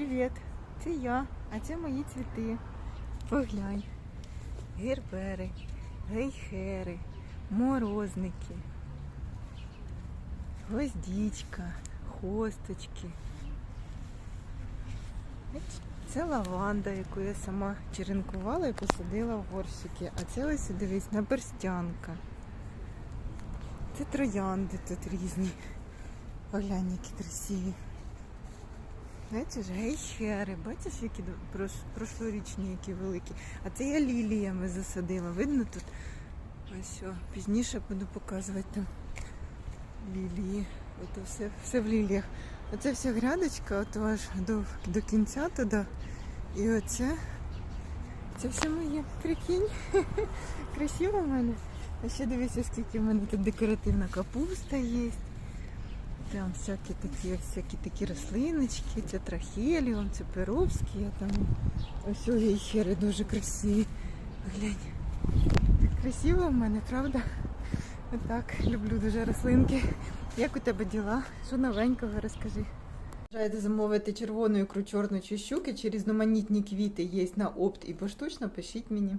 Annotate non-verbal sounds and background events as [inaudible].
Привіт, це я, а це мої цвіти. Поглянь. Гербери, гейхери, морозники, гвоздічка, хосточки. Це лаванда, яку я сама черенкувала і посадила в горщики. А це ось дивись, наперстянка. Це троянди тут різні. Поглянь, які красиві. Бачиш, гейхери, бачиш, які прошлорічні, які великі. А це я ліліями засадила. Видно тут? Ось, о, пізніше буду показувати там лілії. Ото все, все в ліліях. Оце вся грядочка, ото аж до, до кінця туди. І оце. Це все моє. Прикинь. [laughs] Красиво в мене. А ще дивіться, скільки в мене тут декоративна капуста є. Там всякі такі, всякі такі рослиночки, це трахеліум, це перовські, а там ось ой, хери дуже красиві. Глянь. Красиво в мене, правда? Отак, люблю дуже рослинки. Як у тебе діла? Що новенького розкажи? Бажаєте замовити червону ікру чорну чи щуки чи різноманітні квіти є на опт і поштучно, пишіть мені.